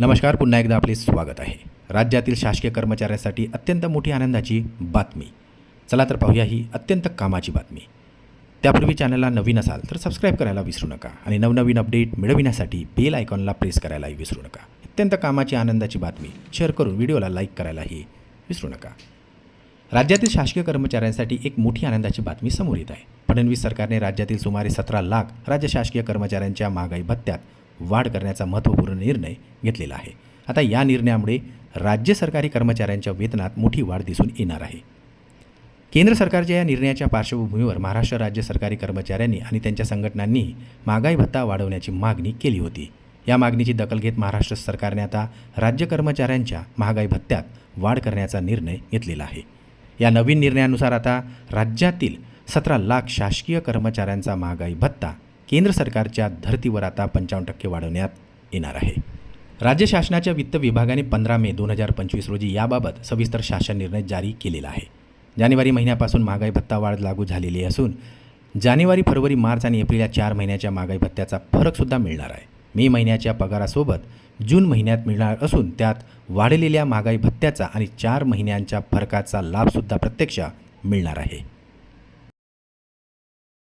नमस्कार पुन्हा एकदा आपले स्वागत आहे. राज्यातील शासकीय कर्मचाऱ्यांसाठी अत्यंत मोठी आनंदाची बातमी. चला तर पाहूया ही अत्यंत कामाची बातमी. त्यापूर्वी चॅनलला नवीन असाल तर सबस्क्राईब करायला विसरू नका आणि नवनवीन अपडेट मिळविण्यासाठी बेल आयकॉनला प्रेस करायलाही विसरू नका. अत्यंत कामाची आनंदाची बातमी. शेअर करून व्हिडिओला लाईक करायलाही विसरू नका. राज्यातील शासकीय कर्मचाऱ्यांसाठी एक मोठी आनंदाची बातमी समोर येत आहे. फडणवीस सरकारने राज्यातील सुमारे सतरा लाख राज्य शासकीय कर्मचाऱ्यांच्या महागाई भत्त्यात वाढ करण्याचा महत्त्वपूर्ण निर्णय घेतलेला आहे. आता या निर्णयामुळे राज्य सरकारी कर्मचाऱ्यांच्या वेतनात मोठी वाढ दिसून येणार आहे. केंद्र सरकारच्या या निर्णयाच्या पार्श्वभूमीवर महाराष्ट्र राज्य सरकारी कर्मचाऱ्यांनी आणि त्यांच्या संघटनांनी महागाई भत्ता वाढवण्याची मागणी केली होती. या मागणीची दखल घेत महाराष्ट्र सरकारने आता राज्य कर्मचाऱ्यांच्या महागाई भत्त्यात वाढ करण्याचा निर्णय घेतलेला आहे. या नवीन निर्णयानुसार आता राज्यातील सतरा लाख शासकीय कर्मचाऱ्यांचा महागाई भत्ता केंद्र सरकारच्या धर्तीवर आता पंचावन्न टक्के वाढवण्यात येणार आहे. राज्य शासनाच्या वित्त विभागाने पंधरा मे दोन हजार पंचवीस रोजी याबाबत सविस्तर शासन निर्णय जारी केलेला आहे. जानेवारी महिन्यापासून महागाई भत्ता वाढ लागू झालेली असून जानेवारी फरवरी मार्च आणि एप्रिल या चार महिन्याच्या महागाई भत्त्याचा फरकसुद्धा मिळणार आहे. मे महिन्याच्या पगारासोबत जून महिन्यात मिळणार असून त्यात वाढलेल्या महागाई भत्त्याचा आणि चार महिन्यांच्या फरकाचा लाभसुद्धा प्रत्यक्ष मिळणार आहे.